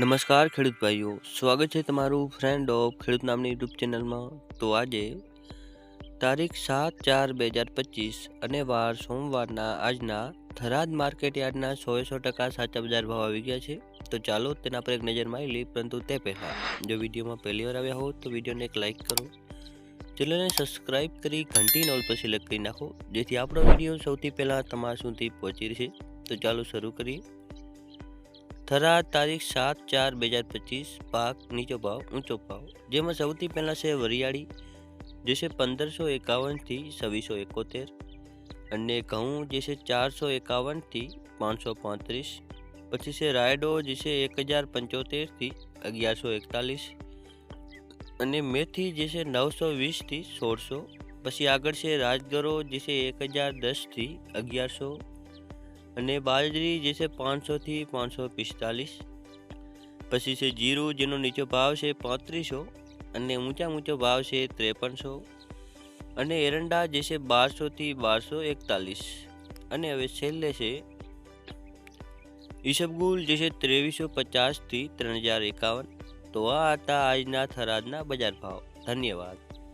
નમસ્કાર ખેડૂત ભાઈઓ, સ્વાગત છે તમારું ફ્રેન્ડ ઓફ ખેડૂત નામની યુટ્યુબ ચેનલમાં તો આજે તારીખ સાત ચાર બે હજાર પચીસ અને વાર સોમવારના આજના થરાદ માર્કેટ યાર્ડના સો સો ટકા સાચા બજાર ભાવ આવી ગયા છે. તો ચાલો તેના પર એક નજર મારી લઈ પરંતુ તે પહેલાં જો વિડીયોમાં પહેલી વાર આવ્યા હો તો વિડીયોને એક લાઇક કરો. ચેનલને સબસ્ક્રાઇબ કરી ઘંટી નોલ પર સિલેક્ટ કરી નાખો, જેથી આપણો વીડિયો સૌથી પહેલાં તમારા સુધી પહોંચી રહેશે તો ચાલો શરૂ કરીએ. થરાદ તારીખ સાત ચાર બે હજાર પચીસ, પાક નીચો ભાવ, ઊંચો ભાવ. જેમાં સૌથી પહેલાં છે વરિયાળી, જે છે પંદરસો એકાવનથી છવ્વીસો એકોતેર અને ઘઉં જે છે ચારસો એકાવનથી પાંચસો પાંત્રીસ. પછી છે રાયડો જે છે એક હજાર પંચોતેરથી અગિયારસો એકતાલીસ અને મેથી જે છે નવસો વીસથી સોળસો. પછી આગળ છે રાજગરો જે છે એક હજાર દસથી અગિયારસો અને બાજરી જે છે પાંચસોથી પાંચસો પિસ્તાલીસ પછી છે જીરું, જેનો નીચો ભાવ છે પાંત્રીસો અને ઊંચા ઊંચો ભાવ છે ત્રેપનસો. અને એરંડા જે છે બારસોથી બારસો એકતાલીસ અને હવે છેલ્લે છે ઈસબગુલ જે છે ત્રેવીસો પચાસથી ત્રણ હજાર એકાવન. તો આ હતા આજના થરાદના બજાર ભાવ. ધન્યવાદ.